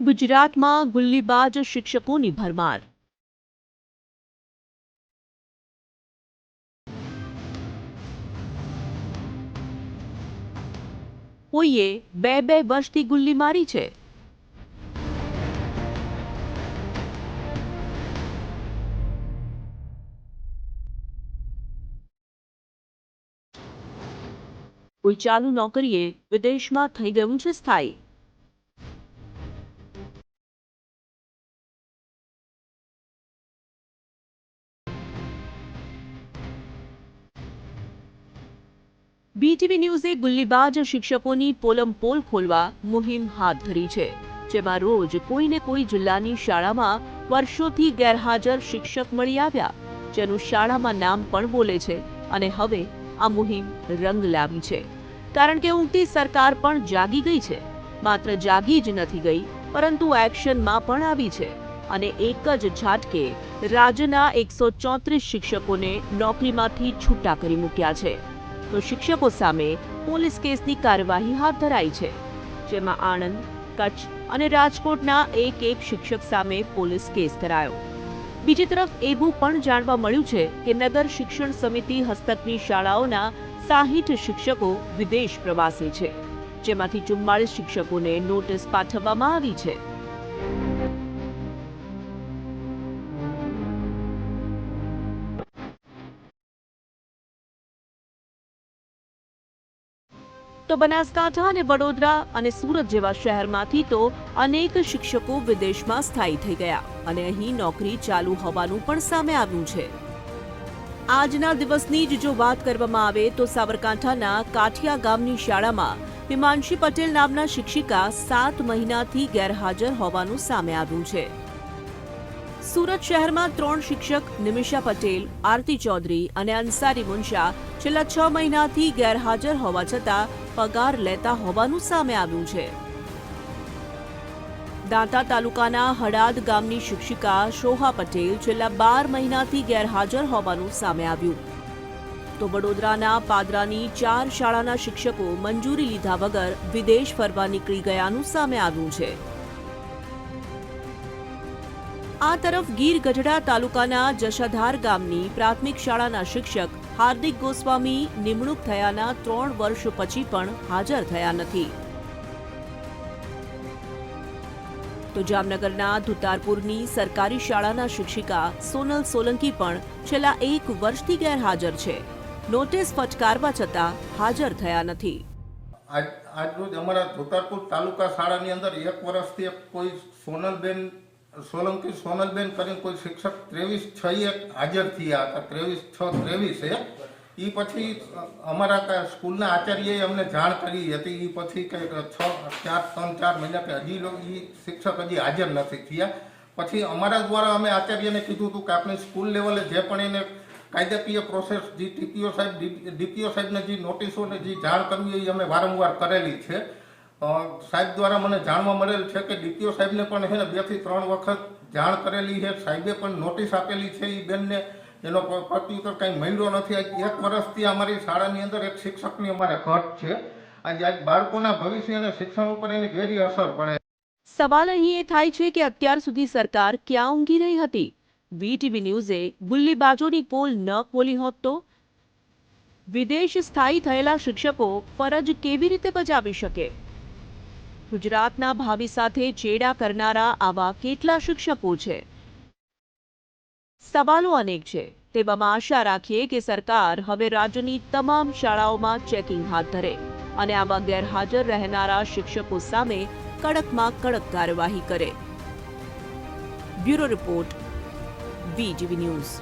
ગુજરાતમાં ગુલ્લીબાજ શિક્ષકોની ભરમાર. કોઈએ બે બે વર્ષથી ગુલ્લી મારી છે? કોઈ ચાલુ નોકરીએ વિદેશમાં થઈ ગયું છે સ્થાયી? બીટીવી ન્યૂઝે ગુલ્લીબાજ શિક્ષકોની પોલમ પોલ ખોલવા મુહિમ હાથ ધરી છે, જેમાં રોજ કોઈને કોઈ જિલ્લાની શાળામાં વર્ષોથી ગેરહાજર શિક્ષક મળી આવ્યા, જેનું શાળામાં નામ પણ બોલે છે અને હવે આ મુહિમ રંગ લાવી છે. કારણ કે ઊંઘતી સરકાર પણ જાગી ગઈ છે. માત્ર જાગી જ નથી ગઈ, પરંતુ એક્શનમાં પણ આવી છે અને એક જ ઝાટકે રાજ્યના એકસો ચોત્રીસ શિક્ષકોને નોકરીમાંથી છૂટા કરી મૂક્યા છે. તો શિક્ષકો સામે પોલીસ કેસની કાર્યવાહી હાથ ધરાઈ છે. જેમાં આણંદ, કચ્છ અને રાજકોટના એક એક શિક્ષક સામે પોલીસ કેસ ધરાયો. બીજી તરફ એવું પણ જાણવા મળ્યું છે કે નગર શિક્ષણ સમિતિ હસ્તકની શાળાઓના સાહીઠ શિક્ષકો વિદેશ પ્રવાસે છે, જેમાંથી ચુમ્માળીસ શિક્ષકોને નોટિસ પાઠવવામાં આવી છે. તો બનાસકાંઠા અને વડોદરા અને સુરત જેવા શહેરમાંથી તો અનેક શિક્ષકો વિદેશમાં સ્થાયી થઈ ગયા અને અહીં નોકરી ચાલુ હોવાનું પણ સામે આવ્યું છે. આજના દિવસની જ જો વાત કરવામાં આવે તો સાબરકાંઠાના કાઠિયા ગામની શાળામાં હિમાંશી પટેલ નામના શિક્ષિકા સાત મહિનાથી ગેરહાજર હોવાનું સામે આવ્યું છે. સુરત શહેરમાં ત્રણ શિક્ષક, નિમિષા પટેલ, આરતી ચૌધરી અને અંસારી મુનશા છેલ્લા છ મહિનાથી ગેરહાજર હોવા છતાં પગાર લેતા હોવાનું સામે આવ્યું છે. દાંતા તાલુકાના હડાદ ગામની શિક્ષિકા શોહા પટેલ છેલ્લા બાર મહિનાથી ગેરહાજર હોવાનું સામે આવ્યું. તો વડોદરાના પાદરાની ચાર શાળાના શિક્ષકો મંજૂરી લીધા વગર વિદેશ ફરવા નીકળી ગયાનું સામે આવ્યું છે. આ તરફ ગીર ગઢડા તાલુકાના જશાધાર ગામની પ્રાથમિક શાળાના શિક્ષક હાર્દિક ગોસ્વામી નિમણૂક થયાના ત્રણ વર્ષ પછી પણ હાજર થયા નથી. તો જામનગરના ધુતારપુરની સરકારી શાળાના શિક્ષિકા સોનલ સોલંકી પણ છેલ્લા એક વર્ષથી ગેરહાજર છે. નોટિસ ફટકારવા છતાં હાજર થયા નથી. આજ આજરોજ અમારા ધોતારપુર તાલુકા શાળાની અંદર એક વર્ષથી કોઈ સોનલબેન સોલંકી સોનલબેન કરીને કોઈ શિક્ષક ત્રેવીસ છ એક હાજર થયા હતા. ત્રેવીસ છ ત્રેવીસે એ. પછી અમારા સ્કૂલના આચાર્યએ અમને જાણ કરી હતી. એ પછી કંઈક છ, ચાર, ત્રણ, ચાર મહિના કે હજી એ શિક્ષક હજી હાજર નથી થયા. પછી અમારા દ્વારા અમે આચાર્યને કીધું હતું કે આપણે સ્કૂલ લેવલે જે પણ એને કાયદાકીય પ્રોસેસ જે ટીપીઓ સાહેબ ડીપીઓ સાહેબને જે નોટિસોને જે જાણ કરવી એ અમે વારંવાર કરેલી છે. સાહેબ દ્વારા મને જાણવા મળેલ છે કે ડીપીઓ સાહેબને પણ છે ને બેથી ત્રણ વખત જાણ કરેલી છે. સાહેબે પણ નોટિસ આપેલી છે એ બેનને. એનો પ્રત્યુત્તર કંઈ મળ્યો નથી. એક વર્ષથી અમારી શાળાની અંદર એક શિક્ષકની અમારે ઘટ છે. આજે આજ બાળકોના ભવિષ્ય અને શિક્ષણ ઉપર એની ઘેરી અસર પડે. સવાલ અહીં એ થાય છે કે અત્યાર સુધી સરકાર ક્યાં ઊંઘી રહી હતી? વીટીવી ન્યૂઝે બુલ્લીબાજોની પોલ ન ખોલી હોત તો? વિદેશ સ્થાયી થયેલા શિક્ષકો ફરજ કેવી રીતે બજાવી શકે? ગુજરાતના ભાવિ સાથે ચેડા કરનારા આવા કેટલા શિક્ષકો છે? સવાલો અનેક છે. તેવામાં આશા રાખીએ કે સરકાર હવે રાજ્યની તમામ શાળાઓમાં ચેકિંગ હાથ ધરે અને આવા ગેરહાજર રહેનારા શિક્ષકો સામે કડકમાં કડક કાર્યવાહી કરે. Bureau report VTV news